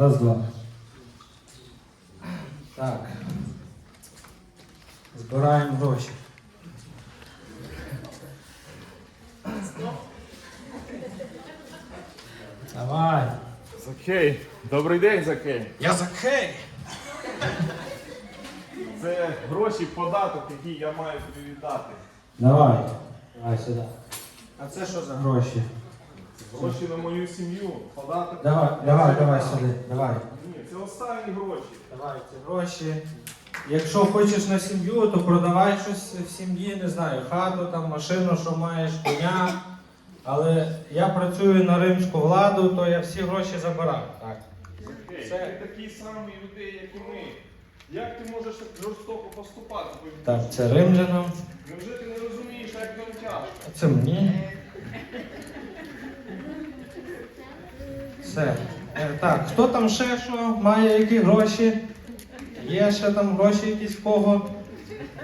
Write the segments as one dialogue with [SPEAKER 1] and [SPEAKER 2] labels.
[SPEAKER 1] Раз, два. Так. Збираємо гроші. Давай.
[SPEAKER 2] Закей. Добрий день, Закей.
[SPEAKER 1] Я Закей.
[SPEAKER 2] Це гроші, податок, який я маю тобі віддати.
[SPEAKER 1] Давай. Давай сюди. А це що за гроші?
[SPEAKER 2] Гроші на мою сім'ю, податок.
[SPEAKER 1] Давай, давай, давай сюди. Давай.
[SPEAKER 2] Ні, це останні гроші.
[SPEAKER 1] Давай ці гроші. Якщо хочеш на сім'ю, то продавай щось в сім'ї, не знаю, хату, там, машину, що маєш, коня. Але я працюю на римську владу, то я всі гроші забираю. Так. Це-
[SPEAKER 2] ти такий самий людей, як і ми. Як ти можеш так жорстоко поступати?
[SPEAKER 1] Так, це римлянам,
[SPEAKER 2] Невже ти не розумієш, як нам тяжко?
[SPEAKER 1] це мені. Все. Е, Так, хто там ще що має які гроші? Є ще там гроші якісь в кого?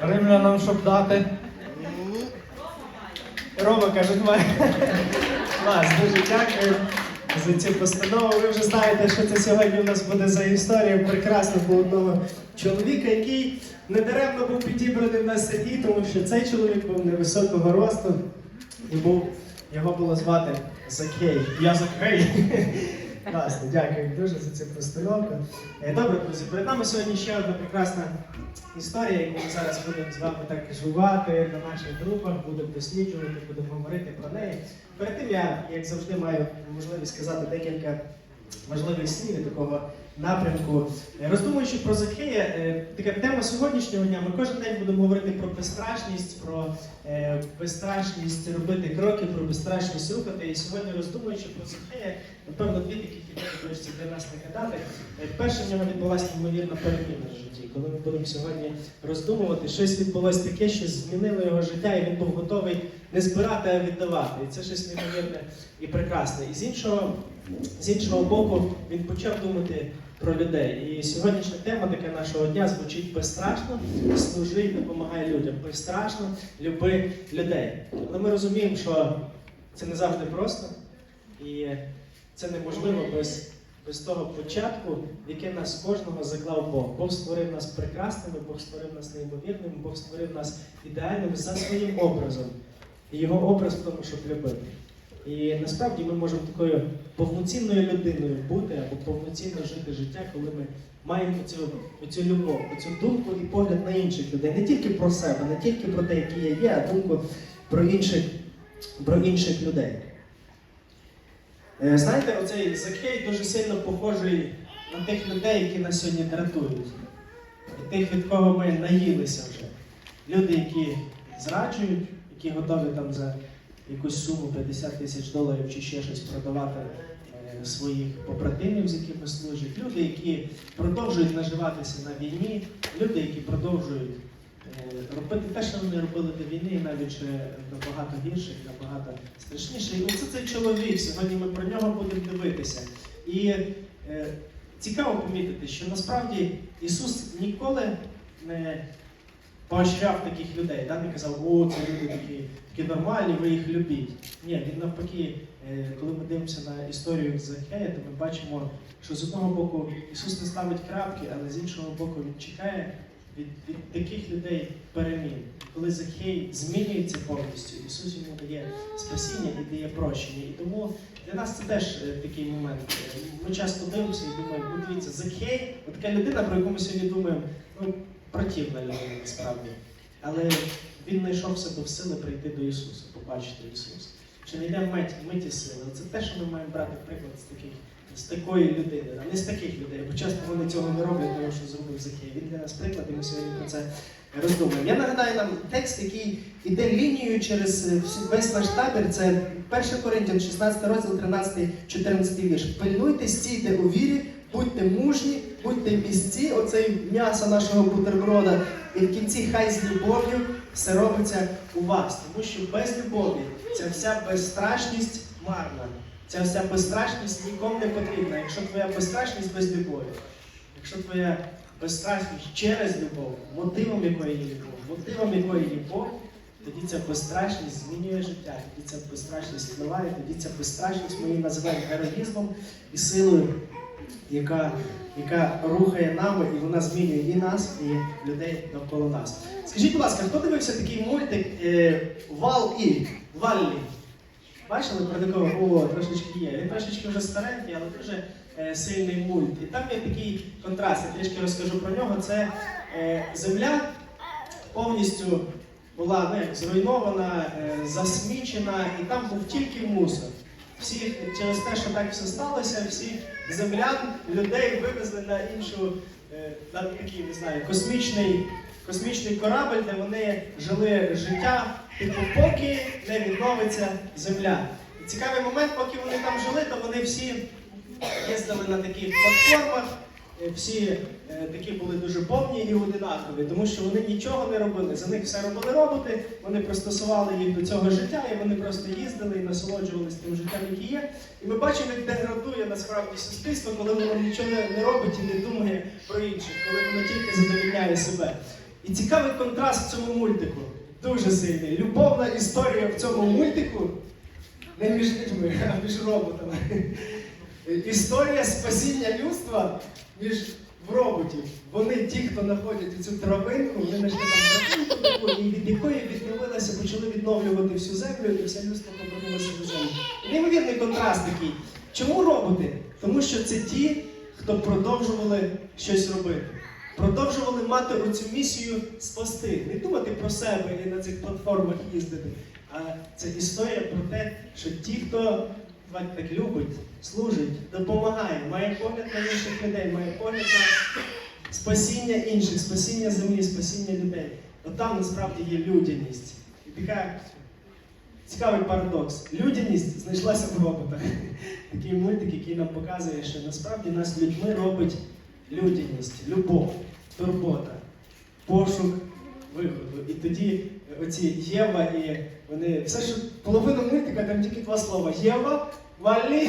[SPEAKER 1] Римлянам, щоб дати.
[SPEAKER 3] Рома каже, має. Клас, дуже дякую за цю постанову. Ви вже знаєте, що це сьогодні у нас буде за історія прекрасного одного чоловіка, який недаремно був підібраний на селі, тому що цей чоловік був невисокого росту і був, його було звати Закей. Я Закей. Класно, дякую дуже за цю постановку. Е, Добре, друзі, перед нами сьогодні ще одна прекрасна історія, яку ми зараз будемо з вами так жувати на наших групах, будемо досліджувати, будемо говорити про неї. Перед тим я, як завжди, маю можливість сказати декілька важливих слів і такого напрямку. Е, Роздумуючи про Закея, е, така тема сьогоднішнього дня. Ми кожен день будемо говорити про безстрашність, про е, безстрашність робити кроки, про безстрашність рухати. І сьогодні, роздумуючи про Закея, напевно, дві ідеї хочеться для нас нагадати. Перше в нього відбулася неймовірна переміна в житті. Коли ми будемо сьогодні роздумувати, щось відбулося таке, що змінило його життя, і він був готовий не збирати, а віддавати. І це щось неймовірне і прекрасне. І з іншого, з іншого боку, він почав думати про людей. І сьогоднішня тема така нашого дня звучить безстрашно, служи і допомагай людям. Безстрашно люби людей. Але ми розуміємо, що це не завжди просто, і це неможливо без, без того початку, в яке нас кожного заклав Бог. Бог створив нас прекрасними, Бог створив нас неймовірними, Бог створив нас ідеальними за своїм образом. І його образ в тому, щоб любити. І насправді ми можемо такою повноцінною людиною бути або повноцінно жити життя, коли ми маємо цю, цю любов, цю думку і погляд на інших людей. Не тільки про себе, не тільки про те, які я є, а думку про інших, про інших людей. Е, Знаєте, оцей Закей дуже сильно похожий на тих людей, які нас сьогодні дратують. І тих, від кого ми наїлися вже. Люди, які зраджують, які готові там за якусь суму 50 тисяч доларів чи ще щось продавати е, своїх побратимів, з якими служать, люди, які продовжують наживатися на війні, люди, які продовжують е, робити те, що вони робили до війни, і навіть ще набагато гірше, набагато страшніше. І оце цей чоловік. Сьогодні ми про нього будемо дивитися. І е, цікаво помітити, що насправді Ісус ніколи не поощряв таких людей, да? не казав, о, це люди такі, такі нормальні, ви їх любіть. Ні, він навпаки, е, коли ми дивимося на історію Закея, то ми бачимо, що з одного боку Ісус не ставить крапки, але з іншого боку він чекає від, від таких людей перемін. Коли Закей змінюється повністю, Ісус йому дає спасіння і дає прощення. І тому для нас це теж е, такий момент. Е, Ми часто дивимося і думаємо, ну дивіться, Закей, от така людина, про яку ми сьогодні думаємо, ну противна людина насправді. Але він знайшов себе в сили прийти до Ісуса, побачити Ісуса. Чи не йде мить, миті сили. Це те, що ми маємо брати приклад з таких. З такої людини, а не з таких людей, бо часто вони цього не роблять, тому що зробив Закей. Він для нас приклад, і ми сьогодні про це роздумуємо. Я нагадаю нам текст, який іде лінією через е, весь наш табір. Це 1 Коринтян, 16 розділ, 13, 14 вірш. Пильнуйте, стійте у вірі, будьте мужні, будьте в місці, оцей м'ясо нашого бутерброда, і в кінці хай з любов'ю все робиться у вас. Тому що без любові ця вся безстрашність марна. Ця вся безстрашність нікому не потрібна. Якщо твоя безстрашність без любові, якщо твоя безстрашність через любов, мотивом якої є любов, мотивом якої є Бог, тоді ця безстрашність змінює життя, тоді ця безстрашність впливає, тоді ця безстрашність ми її називаємо героїзмом і силою яка, яка рухає нами, і вона змінює і нас, і людей навколо нас. Скажіть, будь ласка, хто дивився такий мультик е, Вал і Валлі? Бачили про такого? О, трошечки є. Він трошечки вже старенький, але дуже е, сильний мульт. І там є такий контраст, я трішки розкажу про нього. Це е, земля повністю була ну, як, зруйнована, е, засмічена, і там був тільки мусор. Всі через те, що так все сталося, всіх землян, людей вивезли на іншу, е, на такий, не знаю, космічний, космічний корабль, де вони жили життя, типу, поки не відновиться земля. Цікавий момент, поки вони там жили, то вони всі їздили на таких платформах. Е, Всі е, такі були дуже повні і одинакові, тому що вони нічого не робили. За них все робили роботи, вони пристосували їх до цього життя, і вони просто їздили і насолоджувалися тим життям, яке є. І ми бачимо, як деградує насправді суспільство, коли воно нічого не, не робить і не думає про інших, коли воно тільки задовільняє себе. І цікавий контраст в цьому мультику. Дуже сильний. Любовна історія в цьому мультику не між людьми, а між роботами. Історія спасіння людства між в роботів. Вони ті, хто знаходять цю травинку, вони знайшли там травинку і від якої відновилася, почали відновлювати всю землю, і все людство повернулося до землі. Неймовірний контраст такий. Чому роботи? Тому що це ті, хто продовжували щось робити. Продовжували мати оцю місію спасти, не думати про себе і на цих платформах їздити. А це історія про те, що ті, хто так любить, служить, допомагає, має погляд на інших людей, має погляд на спасіння інших, спасіння землі, спасіння людей. От там насправді є людяність. І така цікавий парадокс. Людяність знайшлася в роботах. Такий мультик, який нам показує, що насправді нас людьми робить людяність, любов, турбота, пошук виходу. І тоді оці Єва і вони все, що половина мультика, там тільки два слова Єва, Валі,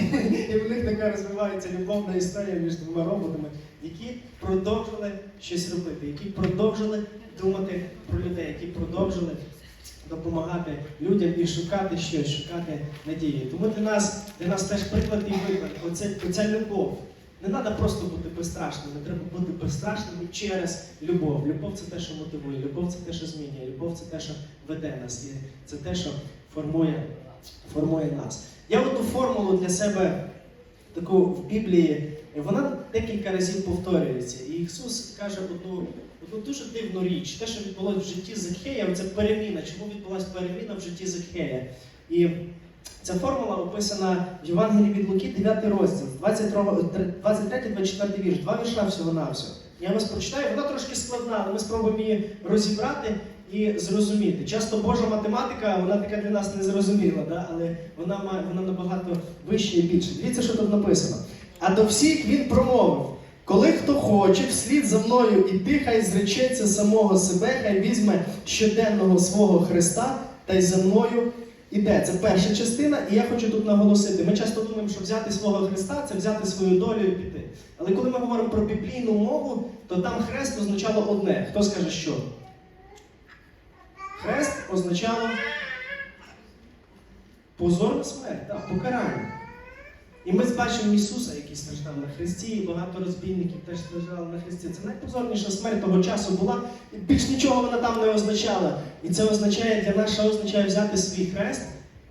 [SPEAKER 3] і в них така розвивається любовна історія між двома роботами, які продовжили щось робити, які продовжили думати про людей, які продовжили допомагати людям і шукати щось, шукати надії. Тому для нас, для нас теж приклад і виклик, оця, оця любов. Не треба просто бути безстрашними, треба бути безстрашними через любов. Любов це те, що мотивує, любов це те, що змінює, любов це те, що веде нас, і це те, що формує, формує нас. Я одну формулу для себе таку в Біблії, вона декілька разів повторюється. І Ісус каже одну, одну дуже дивну річ. Те, що відбулося в житті Закхея, це переміна. Чому відбулася переміна в житті Закхея? І Ця формула описана в Євангелії від Луки, 9 розділ, 23-24 вірш, два вірша всього на всього. Я вас прочитаю, вона трошки складна, але ми спробуємо її розібрати і зрозуміти. Часто Божа математика, вона така для нас незрозуміла, да? але вона має вона набагато вища і більше. Дивіться, що тут написано. А до всіх він промовив: коли хто хоче вслід за мною іти, хай зречеться самого себе, хай візьме щоденного свого Христа та й за мною іде. Це перша частина, і я хочу тут наголосити. Ми часто думаємо, що взяти свого Христа це взяти свою долю і піти. Але коли ми говоримо про біблійну мову, то там хрест означало одне. Хто скаже що? Хрест означало позорна смерть, так, покарання. І ми бачимо Ісуса, який страждав на Христі, і багато розбійників теж страждали на Христі. Це найпозорніша смерть того часу була, і більш нічого вона там не означала. І це означає для нас, що означає взяти свій хрест,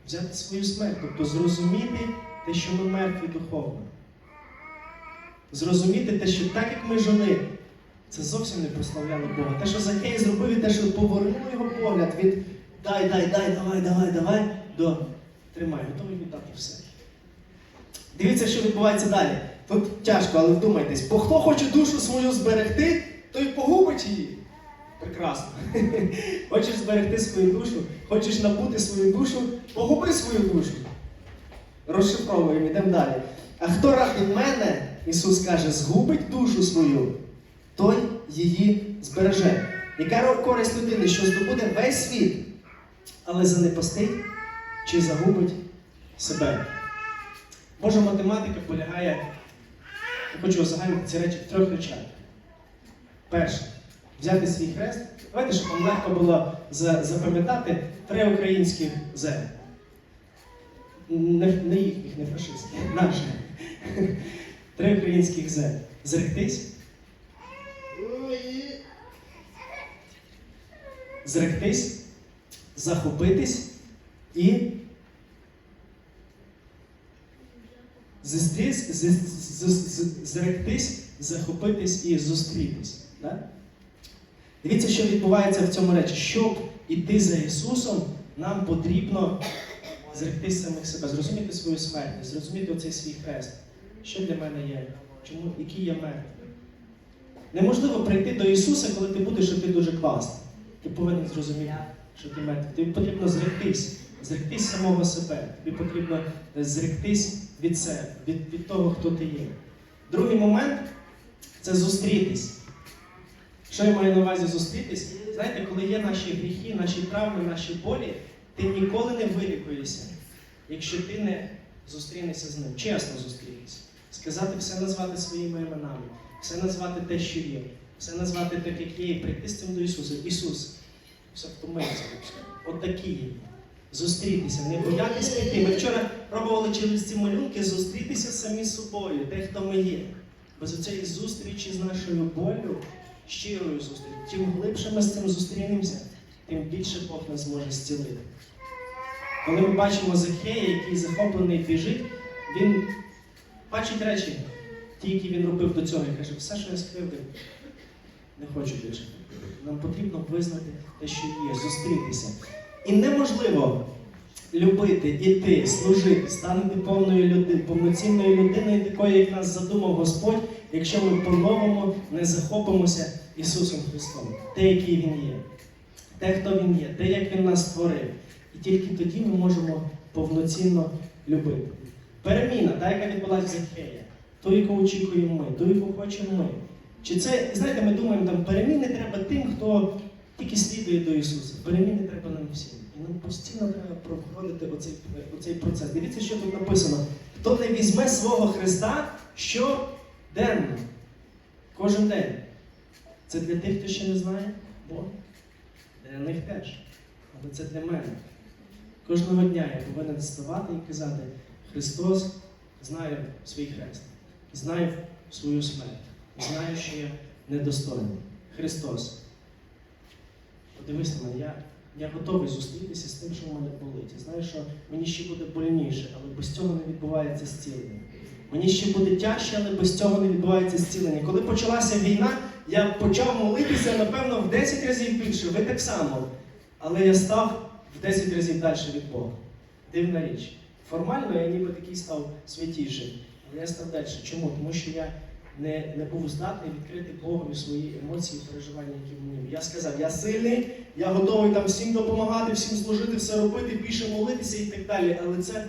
[SPEAKER 3] взяти свою смерть, тобто зрозуміти те, що ми мертві духовно. Зрозуміти те, що так як ми жили, це зовсім не прославляло Бога. Те, що Закей зробив, і те, що повернуло його погляд від дай, дай, дай, давай, давай, давай, до тримай, готовий віддати все. Дивіться, що відбувається далі. Тут тяжко, але вдумайтесь. Бо хто хоче душу свою зберегти, той погубить її. Прекрасно. Хочеш зберегти свою душу, хочеш набути свою душу, погуби свою душу. Розшифровуємо, йдемо далі. А хто ради мене, Ісус каже, згубить душу свою, той її збереже. Яка користь людини, що здобуде весь світ, але занепастить чи загубить себе? Божа математика полягає, я хочу озагальнити ці речі в трьох речах. Перше, взяти свій хрест. Давайте, щоб вам легко було запам'ятати три українських землі. Не, не їхніх, не фашистських, наших. Три українських З. Зректись. Зректись, захопитись і зустрісь, з- з- з- зректись, захопитись і зустрітись. Да? Дивіться, що відбувається в цьому речі. Щоб іти за Ісусом, нам потрібно зректись самих себе, зрозуміти свою смертність, зрозуміти оцей свій хрест. Що для мене є? Чому, який я мертвий? Неможливо прийти до Ісуса, коли ти будеш, що ти дуже класний. Ти повинен зрозуміти, що ти мертвий. Тобі потрібно зректись, зректись самого себе. Тобі потрібно зректись від себе, від, від того, хто ти є. Другий момент це зустрітись. Що я маю на увазі зустрітись? Знаєте, коли є наші гріхи, наші травми, наші болі, ти ніколи не вилікуєшся, якщо ти не зустрінешся з ним, чесно зустрітися. Сказати все назвати своїми іменами, все назвати те, що є, все назвати так, як є, і прийти з цим до Ісуса. Ісус, все втомився. От такі є. Зустрітися, не боятись піти. Ми вчора пробували через ці малюнки зустрітися самі з собою, те, хто ми є. Без оцієї зустрічі з нашою болю, щирою зустрічі. Чим глибше ми з цим зустрінемося, тим більше Бог нас зможе зцілити. Коли ми бачимо Захея, який захоплений біжить, він бачить речі, ті, які він робив до цього, і каже, все, що я скривдив, не хочу більше. Нам потрібно визнати те, що є, зустрітися. І неможливо любити, іти, служити, станути повною людиною, повноцінною людиною, такою, як нас задумав Господь, якщо ми по-новому не захопимося Ісусом Христом, те, який Він є, те, хто Він є, те, як Він нас створив. І тільки тоді ми можемо повноцінно любити. Переміна, та, яка відбулася в Захея, ту, яку очікуємо ми, ту, яку хочемо ми. Чи це, знаєте, ми думаємо, там переміни треба тим, хто тільки слідує до Ісуса. Переміни треба нам всім. І нам постійно треба проходити оцей, оцей процес. Дивіться, що тут написано. Хто не візьме свого Христа щоденно, кожен день. Це для тих, хто ще не знає Бога. Для них теж. Але це для мене. Кожного дня я повинен вставати і казати, Христос знає свій хрест, знає свою смерть, знає, що я недостойний. Христос. Подивись на мене, я, я готовий зустрітися з тим, що в мене болить. Я знаю, що мені ще буде больніше, але без цього не відбувається зцілення. Мені ще буде тяжче, але без цього не відбувається зцілення. Коли почалася війна, я почав молитися, напевно, в 10 разів більше. Ви так само. Але я став в 10 разів далі від Бога. Дивна річ. Формально я ніби такий став святішим. Але я став далі. Чому? Тому що я не, не був здатний відкрити Богові свої емоції переживання, які в мені. Я сказав, я сильний, я готовий там всім допомагати, всім служити, все робити, більше молитися і так далі. Але це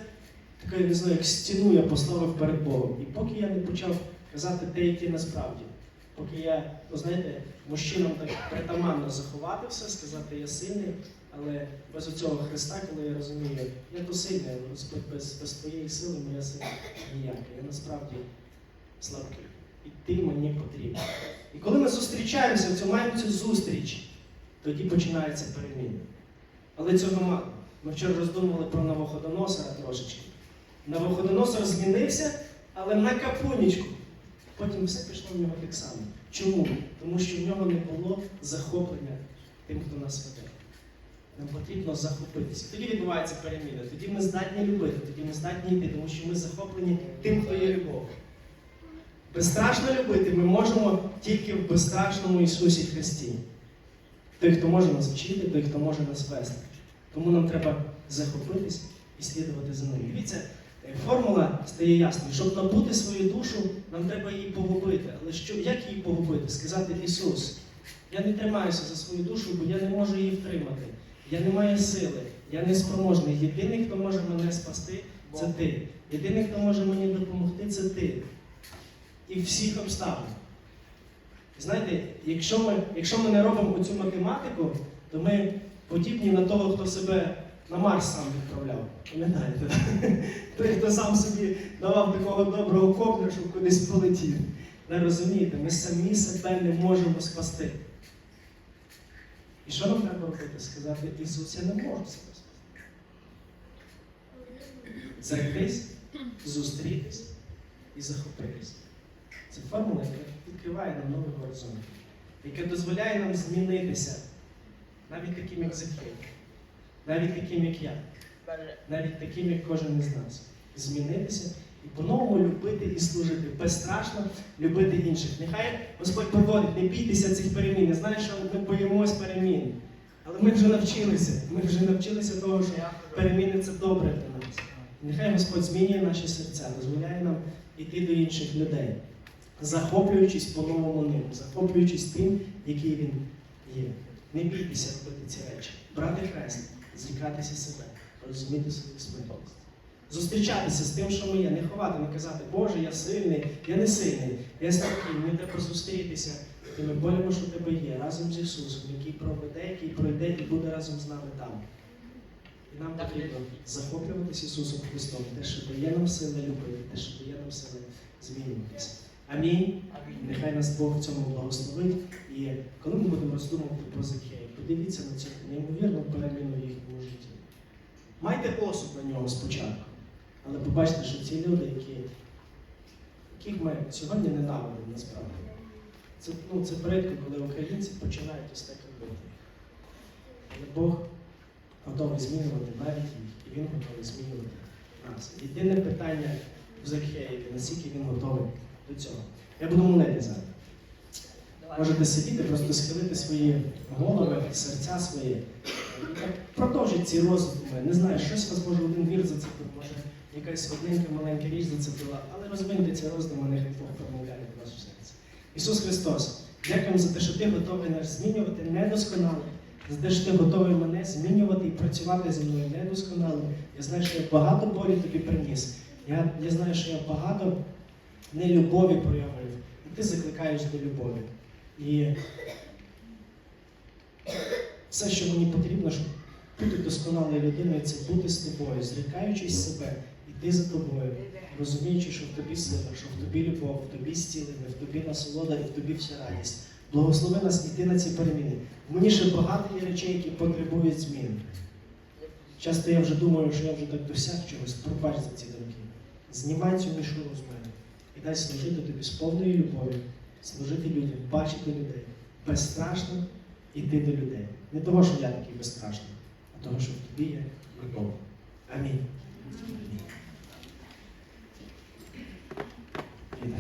[SPEAKER 3] така, я не знаю, як стіну я поставив перед Богом. І поки я не почав казати те, яке насправді, поки я, ви знаєте, мужчинам так притаманно заховати все, сказати, я сильний, але без оцього Христа, коли я розумію, я то сильний, Господь без, без твоєї сили моя сила ніяка. Я насправді слабкий. І ти мені потрібен. І коли ми зустрічаємося, цю маємо цю зустріч, тоді починається переміна. Але цього мало. Ми вчора роздумували про Навуходоносора трошечки. Навуходоносор змінився, але на капунічку. Потім все пішло в нього так само. Чому? Тому що в нього не було захоплення тим, хто нас веде. Нам потрібно захопитися. Тоді відбувається переміна. Тоді ми здатні любити, тоді ми здатні йти, тому що ми захоплені тим, хто є любов. Безстрашно любити ми можемо тільки в безстрашному Ісусі Христі. Той, хто може нас вчити, той, хто може нас вести. Тому нам треба захопитись і слідувати за ним. Дивіться, е, формула стає ясною. Щоб набути свою душу, нам треба її погубити. Але що, як її погубити? Сказати Ісус, я не тримаюся за свою душу, бо я не можу її втримати. Я не маю сили, я не спроможний. Єдиний, хто може мене спасти, це ти. Єдиний, хто може мені допомогти, це ти. І всіх обставин. Знаєте, якщо ми, якщо ми не робимо цю математику, то ми подібні на того, хто себе на Марс сам відправляв. Пам'ятаєте? Той, хто сам собі давав такого доброго копля, щоб кудись полетів. Не розумієте, ми самі себе не можемо спасти. І що нам треба робити? Сказати, Ісус, я не можу себе. Зректись, зустрітись і захопитись. Це формула, яка відкриває нам новий горизонт, яка дозволяє нам змінитися, навіть таким, як Закей, навіть таким, як я, навіть таким, як кожен із нас. Змінитися і по-новому любити і служити, безстрашно любити інших. Нехай Господь проводить, не бійтеся цих перемін. Я знаю, що ми боїмось перемін. Але ми вже навчилися. Ми вже навчилися того, що переміни це добре для нас. Нехай Господь змінює наші серця, дозволяє нам йти до інших людей, захоплюючись по-новому ним, захоплюючись тим, який він є. Не бійтеся робити ці речі, брати хрест, зрікатися себе, розуміти свою смертність. Зустрічатися з тим, що ми є, не ховати, не казати, Боже, я сильний, я не сильний, я слабкий, мені треба зустрітися тими болями, що тебе є, разом з Ісусом, який проведе, який пройде і буде разом з нами там. І нам потрібно захоплюватися Ісусом Христом, те, що дає нам сили любити, те, що дає нам сили змінюватися. Амінь. Нехай нас Бог в цьому благословить. І коли ми будемо роздумувати про Закея, подивіться на цю неймовірну переміну в їхньому житті. Майте осуд на нього спочатку, але побачите, що ці люди, які, яких ми сьогодні ненавидимо насправді, це, ну, це порядку, коли українці починають ось так робити. Але Бог готовий змінювати навіть їх, і Він готовий змінювати нас. Єдине питання в Закхеєві, наскільки він готовий до цього. Я буду молити зараз. Можете сидіти, просто схилити свої голови, серця свої. Продовжіть ці роздуми. Не знаю, щось вас може один вір зацепив, може якась одненька маленька річ зацепила, але розвиньте ці роздуми, нехай Бог промовляє до вас в серці. Ісус Христос, дякуємо за те, що ти готовий нас змінювати недосконало, за те, що ти готовий мене змінювати і працювати зі мною недосконало. Я знаю, що я багато болі тобі приніс. Я, я знаю, що я багато нелюбові проявив. І ти закликаєш до любові. І все, що мені потрібно, щоб бути досконалою людиною, це бути з тобою, зрікаючись себе, йти за тобою, розуміючи, що в тобі сила, що в тобі любов, в тобі зцілення, в тобі насолода і в тобі вся радість. Благослови нас йти на ці переміни. Мені ще багато є речей, які потребують змін. Часто я вже думаю, що я вже так досяг чогось, пробач за ці думки. Знімай цю мішуру з мене і дай служити тобі з повною любов'ю, служити людям, бачити людей, безстрашно йти до людей. Не того, що я такий безстрашний, а того, що в тобі є любов. Амінь. 一百